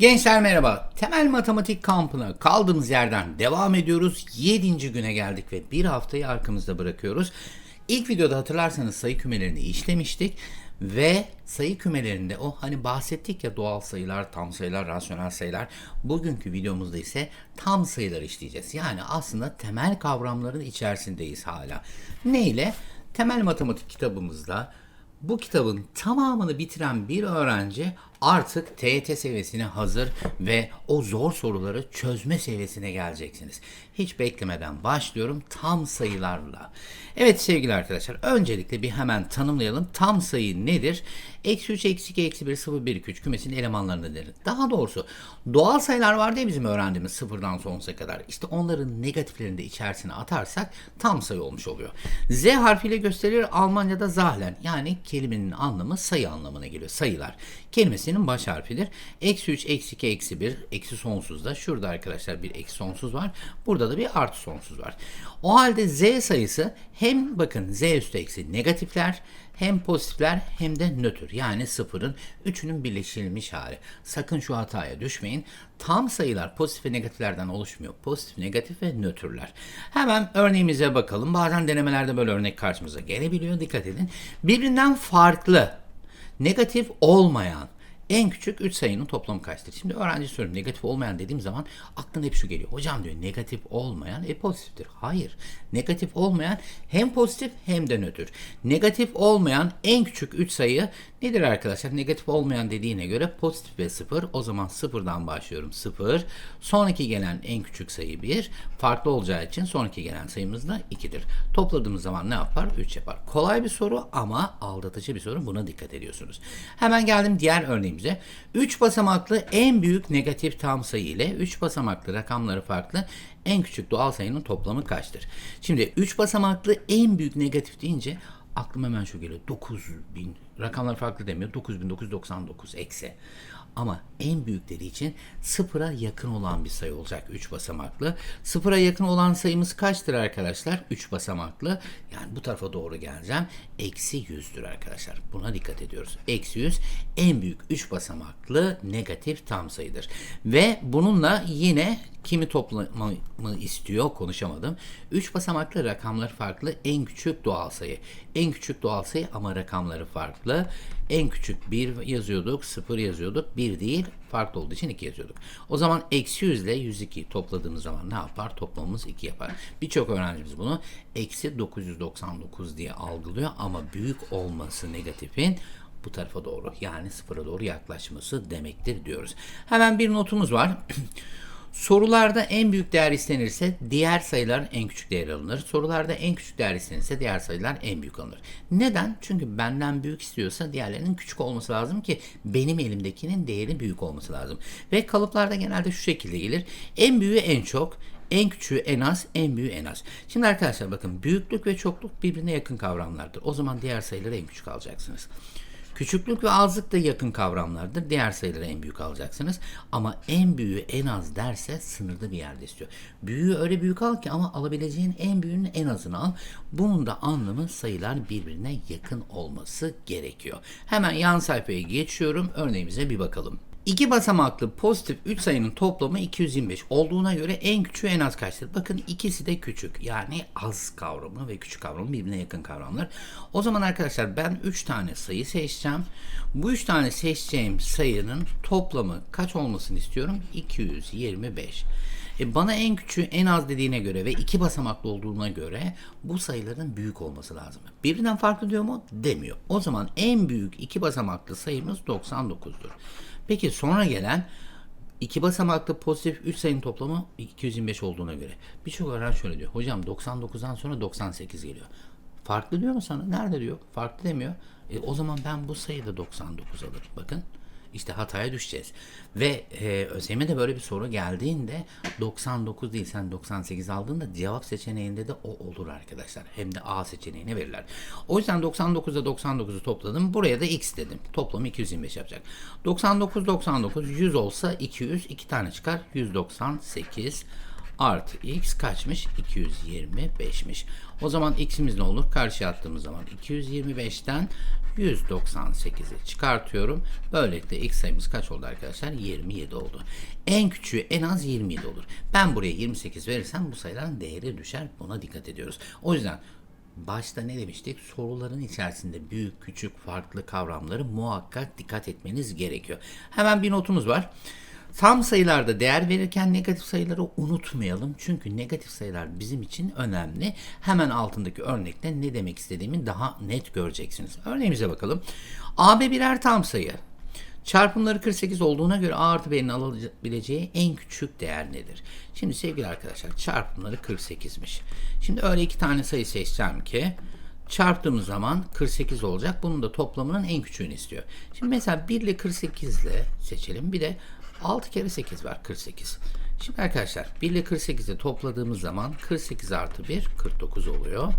Gençler merhaba. Temel matematik kampına kaldığımız yerden devam ediyoruz. 7. güne geldik ve bir haftayı arkamızda bırakıyoruz. İlk videoda hatırlarsanız sayı kümelerini işlemiştik ve sayı kümelerinde o hani bahsettik ya doğal sayılar, tam sayılar, rasyonel sayılar. Bugünkü videomuzda ise tam sayılar işleyeceğiz. Yani aslında temel kavramların içerisindeyiz hala. Ne ile? Temel matematik kitabımızda bu kitabın tamamını bitiren bir öğrenci artık TYT seviyesine hazır ve o zor soruları çözme seviyesine geleceksiniz. Hiç beklemeden başlıyorum tam sayılarla. Evet sevgili arkadaşlar öncelikle bir hemen tanımlayalım. Tam sayı nedir? Eksi 3, eksi 2, eksi 1, 0, 1, 2, 3 kümesinin elemanlarındadır. Daha doğrusu doğal sayılar var diye bizim öğrendiğimiz sıfırdan sonsuza kadar. İşte onların negatiflerini de içerisine atarsak tam sayı olmuş oluyor. Z harfiyle gösterilir Almanca'da zahlen yani kelimenin anlamı sayı anlamına geliyor. Sayılar kelimesinin baş harfidir. Eksi 3, eksi 2, eksi 1, eksi sonsuzda. Şurada arkadaşlar bir eksi sonsuz var. Burada da bir artı sonsuz var. O halde z sayısı hem bakın z üstü eksi negatifler hem pozitifler hem de nötr yani sıfırın üçünün birleştirilmiş hali. Sakın şu hataya düşmeyin. Tam sayılar pozitif ve negatiflerden oluşmuyor. Pozitif, negatif ve nötrler. Hemen örneğimize bakalım. Bazen denemelerde böyle örnek karşımıza gelebiliyor. Dikkat edin. Birbirinden farklı, negatif olmayan en küçük 3 sayının toplamı kaçtır? Şimdi öğrenci soruyorum negatif olmayan dediğim zaman aklına hep şu geliyor. Hocam diyor negatif olmayan e pozitiftir. Hayır. Negatif olmayan hem pozitif hem de nötr. Negatif olmayan en küçük 3 sayı nedir arkadaşlar? Negatif olmayan dediğine göre pozitif ve 0. O zaman 0'dan başlıyorum 0. Sonraki gelen en küçük sayı 1. Farklı olacağı için sonraki gelen sayımız da 2'dir. Topladığımız zaman ne yapar? 3 yapar. Kolay bir soru ama aldatıcı bir soru. Buna dikkat ediyorsunuz. Hemen geldim diğer örneğimize. 3 basamaklı en büyük negatif tam sayı ile 3 basamaklı rakamları farklı en küçük doğal sayının toplamı kaçtır? Şimdi 3 basamaklı en büyük negatif deyince aklıma hemen şu geliyor. 9000 rakamlar farklı demiyor. 9999 eksi. Ama en büyükleri için sıfıra yakın olan bir sayı olacak 3 basamaklı. Sıfıra yakın olan sayımız kaçtır arkadaşlar? 3 basamaklı. Yani bu tarafa doğru geleceğim. Eksi 100'dür arkadaşlar. Buna dikkat ediyoruz. Eksi 100 en büyük 3 basamaklı negatif tam sayıdır. Ve bununla yine kimi toplamamı istiyor konuşamadım. 3 basamaklı rakamlar farklı en küçük doğal sayı. En küçük doğal sayı ama rakamları farklı. En küçük 1 yazıyorduk, 0 yazıyorduk. 1 değil farklı olduğu için 2 yazıyorduk. O zaman eksi 100 ile 102 topladığımız zaman ne yapar? Toplamımız 2 yapar. Birçok öğrencimiz bunu eksi 999 diye algılıyor ama büyük olması negatifin bu tarafa doğru yani sıfıra doğru yaklaşması demektir diyoruz. Hemen bir notumuz var. Sorularda en büyük değer istenirse diğer sayılar en küçük değer alınır. Sorularda en küçük değer istenirse diğer sayılar en büyük alınır. Neden? Çünkü benden büyük istiyorsa diğerlerinin küçük olması lazım ki benim elimdekinin değeri büyük olması lazım. Ve kalıplarda genelde şu şekilde gelir. En büyüğü en çok, en küçüğü en az, en büyüğü en az. Şimdi arkadaşlar bakın büyüklük ve çokluk birbirine yakın kavramlardır. O zaman diğer sayıları en küçük alacaksınız. Küçüklük ve azlık da yakın kavramlardır. Diğer sayıları en büyük alacaksınız. Ama en büyüğü en az derse sınırda bir yerde istiyor. Büyüğü öyle büyük al ki ama alabileceğin en büyüğünün en azını al. Bunun da anlamı sayılar birbirine yakın olması gerekiyor. Hemen yan sayfaya geçiyorum. Örneğimize bir bakalım. İki basamaklı pozitif 3 sayının toplamı 225 olduğuna göre en küçüğü en az kaçtır? Bakın ikisi de küçük. Yani az kavramı ve küçük kavramı birbirine yakın kavramlar. O zaman arkadaşlar ben 3 tane sayı seçeceğim. Bu 3 tane seçeceğim sayının toplamı kaç olmasını istiyorum? 225. E bana en küçüğü en az dediğine göre ve iki basamaklı olduğuna göre bu sayıların büyük olması lazım. Birbirinden farklı diyor mu? Demiyor. O zaman en büyük iki basamaklı sayımız 99'dur. Peki sonra gelen iki basamaklı pozitif 3 sayının toplamı 225 olduğuna göre. Birçok öğrenci şöyle diyor. Hocam 99'dan sonra 98 geliyor. Farklı diyor mu sana? Nerede diyor? Farklı demiyor. E, o zaman ben bu sayıda 99 alırım. Bakın işte hataya düşeceğiz. Ve e, ÖSYM'e de böyle bir soru geldiğinde 99 değil sen 98 aldığında cevap seçeneğinde de o olur arkadaşlar. Hem de A seçeneğine verirler. O yüzden 99'da 99'u topladım. Buraya da x dedim. Toplamı 225 yapacak. 99 99 100 olsa 200 2 tane çıkar. 198 artı x kaçmış? 225'miş. O zaman x'imiz ne olur? Karşıya attığımız zaman 225'ten 198'i çıkartıyorum. Böylelikle x sayımız kaç oldu arkadaşlar? 27 oldu. En küçüğü en az 27 olur. Ben buraya 28 verirsem bu sayıların değeri düşer. Buna dikkat ediyoruz. O yüzden başta ne demiştik? Soruların içerisinde büyük, küçük, farklı kavramları muhakkak dikkat etmeniz gerekiyor. Hemen bir notumuz var. Tam sayılarda değer verirken negatif sayıları unutmayalım. Çünkü negatif sayılar bizim için önemli. Hemen altındaki örnekte ne demek istediğimi daha net göreceksiniz. Örneğimize bakalım. AB birer tam sayı. Çarpımları 48 olduğuna göre A artı B'nin alabileceği en küçük değer nedir? Şimdi sevgili arkadaşlar çarpımları 48'miş. Şimdi öyle iki tane sayı seçeceğim ki çarptığımız zaman 48 olacak. Bunun da toplamının en küçüğünü istiyor. Şimdi mesela 1 ile 48 ile seçelim. Bir de 6 kere 8 var 48. Şimdi arkadaşlar 1 ile 48'i topladığımız zaman 48 artı 1 49 oluyor.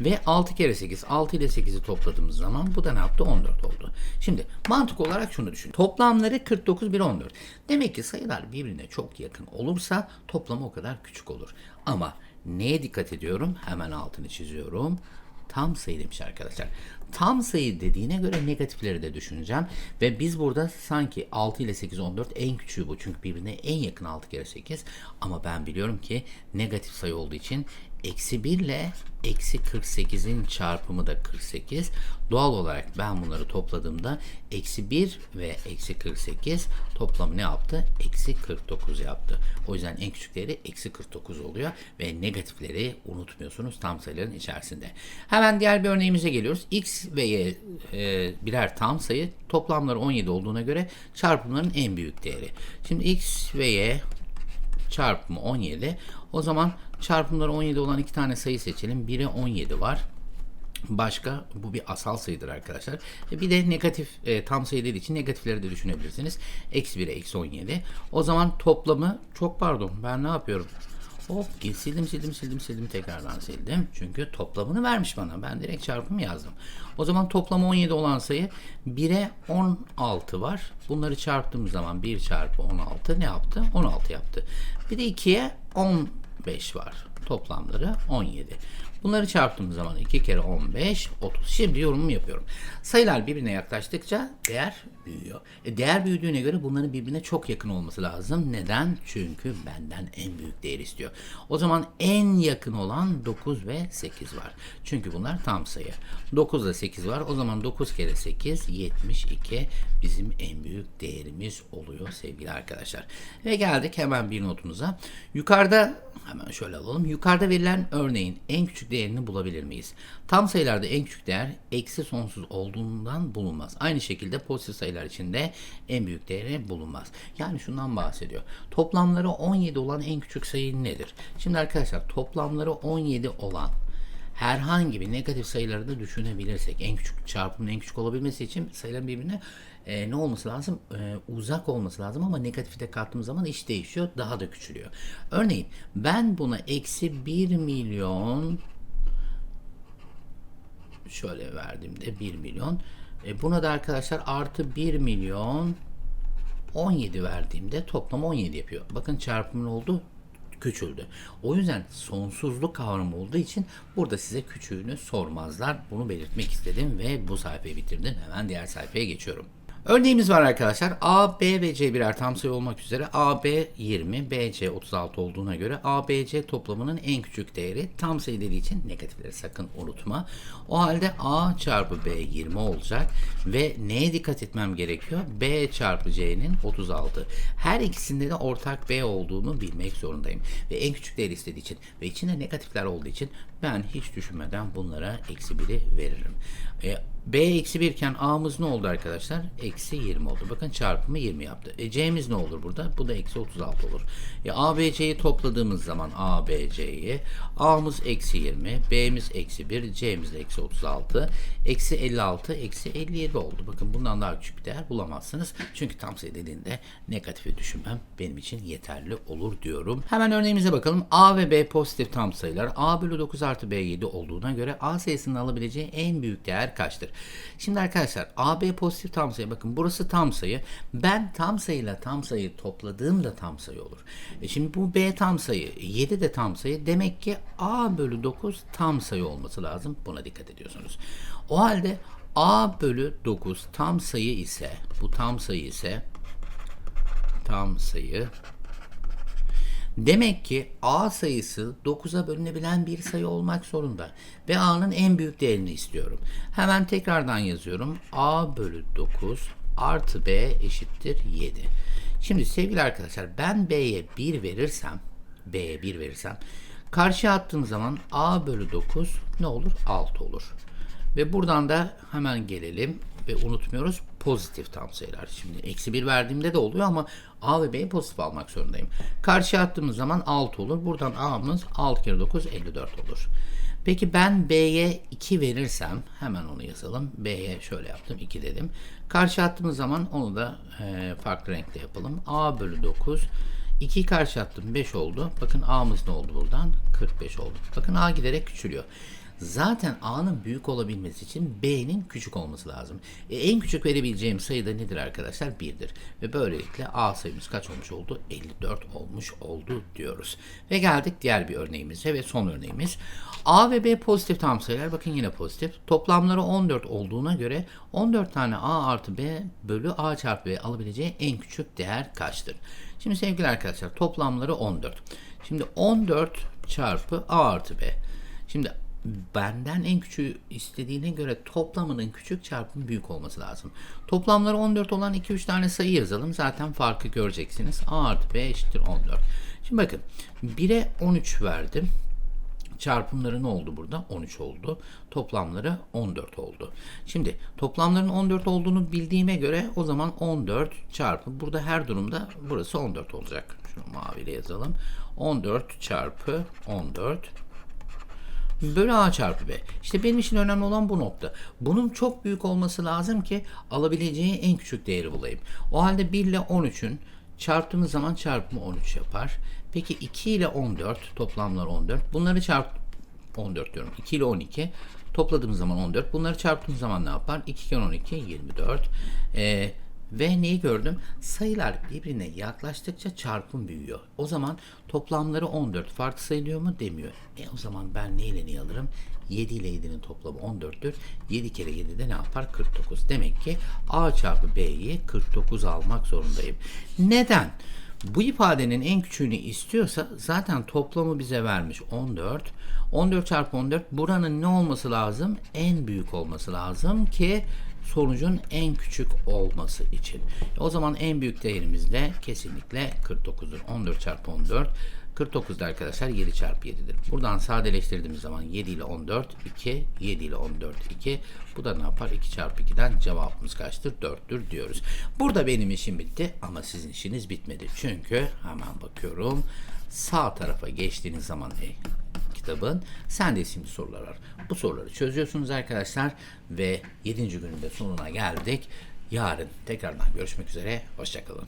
Ve 6 kere 8, 6 ile 8'i topladığımız zaman bu da ne yaptı? 14 oldu. Şimdi mantık olarak şunu düşün. Toplamları 49, 1, 14. Demek ki sayılar birbirine çok yakın olursa toplamı o kadar küçük olur. Ama neye dikkat ediyorum? Hemen altını çiziyorum tam sayı demiş arkadaşlar. Tam sayı dediğine göre negatifleri de düşüneceğim. Ve biz burada sanki 6 ile 8, 14 en küçüğü bu. Çünkü birbirine en yakın 6 kere 8. Ama ben biliyorum ki negatif sayı olduğu için eksi 1 ile eksi 48'in çarpımı da 48. Doğal olarak ben bunları topladığımda eksi 1 ve eksi 48 toplamı ne yaptı? Eksi 49 yaptı. O yüzden en küçük değeri eksi 49 oluyor ve negatifleri unutmuyorsunuz tam sayıların içerisinde. Hemen diğer bir örneğimize geliyoruz. X ve Y e, birer tam sayı toplamları 17 olduğuna göre çarpımların en büyük değeri. Şimdi X ve Y çarpımı 17. O zaman çarpımları 17 olan iki tane sayı seçelim. Biri 17 var. Başka bu bir asal sayıdır arkadaşlar. E, bir de negatif e, tam sayı dediği için negatifleri de düşünebilirsiniz. Eksi 1'e eksi 17. O zaman toplamı çok pardon ben ne yapıyorum? Hop sildim sildim sildim sildim tekrardan sildim. Çünkü toplamını vermiş bana. Ben direkt çarpımı yazdım. O zaman toplamı 17 olan sayı 1'e 16 var. Bunları çarptığımız zaman 1 çarpı 16 ne yaptı? 16 yaptı. Bir de 2'ye 15 var. Toplamları 17. Bunları çarptığımız zaman 2 kere 15, 30. Şimdi yorumumu yapıyorum. Sayılar birbirine yaklaştıkça değer büyüyor. E değer büyüdüğüne göre bunların birbirine çok yakın olması lazım. Neden? Çünkü benden en büyük değer istiyor. O zaman en yakın olan 9 ve 8 var. Çünkü bunlar tam sayı. 9 ile 8 var. O zaman 9 kere 8 72 bizim en büyük değerimiz oluyor sevgili arkadaşlar. Ve geldik hemen bir notumuza. Yukarıda hemen şöyle alalım. Yukarıda verilen örneğin en küçük değerini bulabilir miyiz? Tam sayılarda en küçük değer eksi sonsuz olduğundan bulunmaz. Aynı şekilde pozitif sayılar için de en büyük değeri bulunmaz. Yani şundan bahsediyor. Toplamları 17 olan en küçük sayı nedir? Şimdi arkadaşlar toplamları 17 olan herhangi bir negatif sayıları da düşünebilirsek en küçük çarpımın en küçük olabilmesi için sayıların birbirine e, ne olması lazım? E, uzak olması lazım ama negatifi de kattığımız zaman iş değişiyor. Daha da küçülüyor. Örneğin ben buna eksi 1 milyon şöyle verdiğimde 1 milyon e, buna da arkadaşlar artı 1 milyon 17 verdiğimde toplam 17 yapıyor. Bakın çarpımın oldu küçüldü. O yüzden sonsuzluk kavramı olduğu için burada size küçüğünü sormazlar. Bunu belirtmek istedim ve bu sayfayı bitirdim. Hemen diğer sayfaya geçiyorum. Örneğimiz var arkadaşlar. A, B ve C birer tam sayı olmak üzere A, B 20, B, C 36 olduğuna göre A, B, C toplamının en küçük değeri tam sayı dediği için negatifleri sakın unutma. O halde A çarpı B 20 olacak ve neye dikkat etmem gerekiyor? B çarpı C'nin 36. Her ikisinde de ortak B olduğunu bilmek zorundayım. Ve en küçük değer istediği için ve içinde negatifler olduğu için ben hiç düşünmeden bunlara eksi 1'i veririm. E, B eksi 1 iken A'mız ne oldu arkadaşlar? Eksi 20 oldu. Bakın çarpımı 20 yaptı. E, C'miz ne olur burada? Bu da eksi 36 olur. E, A, B, C'yi topladığımız zaman A, B, C'yi A'mız eksi 20, B'miz eksi 1, C'miz de eksi 36, eksi 56, eksi 57 oldu. Bakın bundan daha küçük bir değer bulamazsınız. Çünkü tam sayı dediğinde negatifi düşünmem benim için yeterli olur diyorum. Hemen örneğimize bakalım. A ve B pozitif tam sayılar. A bölü 9 artı B 7 olduğuna göre A sayısının alabileceği en büyük değer kaçtır? Şimdi arkadaşlar AB pozitif tam sayı bakın burası tam sayı. Ben tam sayıyla tam sayı topladığımda tam sayı olur. E şimdi bu B tam sayı 7 de tam sayı. Demek ki A bölü 9 tam sayı olması lazım. Buna dikkat ediyorsunuz. O halde A bölü 9 tam sayı ise bu tam sayı ise tam sayı Demek ki A sayısı 9'a bölünebilen bir sayı olmak zorunda. Ve A'nın en büyük değerini istiyorum. Hemen tekrardan yazıyorum. A bölü 9 artı B eşittir 7. Şimdi sevgili arkadaşlar ben B'ye 1 verirsem B'ye 1 verirsem karşıya attığım zaman A bölü 9 ne olur? 6 olur. Ve buradan da hemen gelelim ve unutmuyoruz pozitif tam sayılar. Şimdi eksi 1 verdiğimde de oluyor ama A ve B'yi pozitif almak zorundayım. Karşıya attığımız zaman 6 olur. Buradan A'mız 6 kere 9 54 olur. Peki ben B'ye 2 verirsem hemen onu yazalım. B'ye şöyle yaptım 2 dedim. Karşı attığımız zaman onu da e, farklı renkle yapalım. A bölü 9 2 karşı attım 5 oldu. Bakın A'mız ne oldu buradan? 45 oldu. Bakın A giderek küçülüyor. Zaten A'nın büyük olabilmesi için B'nin küçük olması lazım. E, en küçük verebileceğim sayı da nedir arkadaşlar? 1'dir. Ve böylelikle A sayımız kaç olmuş oldu? 54 olmuş oldu diyoruz. Ve geldik diğer bir örneğimize ve son örneğimiz. A ve B pozitif tam sayılar. Bakın yine pozitif. Toplamları 14 olduğuna göre 14 tane A artı B bölü A çarpı B alabileceği en küçük değer kaçtır? Şimdi sevgili arkadaşlar toplamları 14. Şimdi 14 çarpı A artı B. Şimdi benden en küçüğü istediğine göre toplamının küçük çarpımın büyük olması lazım. Toplamları 14 olan 2-3 tane sayı yazalım. Zaten farkı göreceksiniz. A artı B eşittir 14. Şimdi bakın 1'e 13 verdim. Çarpımları ne oldu burada? 13 oldu. Toplamları 14 oldu. Şimdi toplamların 14 olduğunu bildiğime göre o zaman 14 çarpı burada her durumda burası 14 olacak. Şunu maviyle yazalım. 14 çarpı 14 bölü a çarpı b. İşte benim için önemli olan bu nokta. Bunun çok büyük olması lazım ki alabileceği en küçük değeri bulayım. O halde 1 ile 13'ün çarptığımız zaman çarpımı 13 yapar. Peki 2 ile 14 toplamlar 14. Bunları çarp 14 diyorum. 2 ile 12 topladığımız zaman 14. Bunları çarptığımız zaman ne yapar? 2 kere 12 24. Ee, ve neyi gördüm? Sayılar birbirine yaklaştıkça çarpım büyüyor. O zaman toplamları 14 farklı sayılıyor mu demiyor. E o zaman ben ne ile neyi alırım? 7 ile 7'nin toplamı 14'tür. 7 kere 7 de ne yapar? 49. Demek ki A çarpı B'yi 49 almak zorundayım. Neden? Bu ifadenin en küçüğünü istiyorsa zaten toplamı bize vermiş 14. 14 çarpı 14 buranın ne olması lazım? En büyük olması lazım ki sonucun en küçük olması için. O zaman en büyük değerimiz de kesinlikle 49'dur. 14 çarpı 14 49'da arkadaşlar 7 çarpı 7'dir. Buradan sadeleştirdiğimiz zaman 7 ile 14 2, 7 ile 14 2. Bu da ne yapar? 2 çarpı 2'den cevabımız kaçtır? 4'tür diyoruz. Burada benim işim bitti ama sizin işiniz bitmedi. Çünkü hemen bakıyorum. Sağ tarafa geçtiğiniz zaman e, kitabın Sende isimli sorular var. Bu soruları çözüyorsunuz arkadaşlar ve 7. günün de sonuna geldik. Yarın tekrardan görüşmek üzere. Hoşçakalın.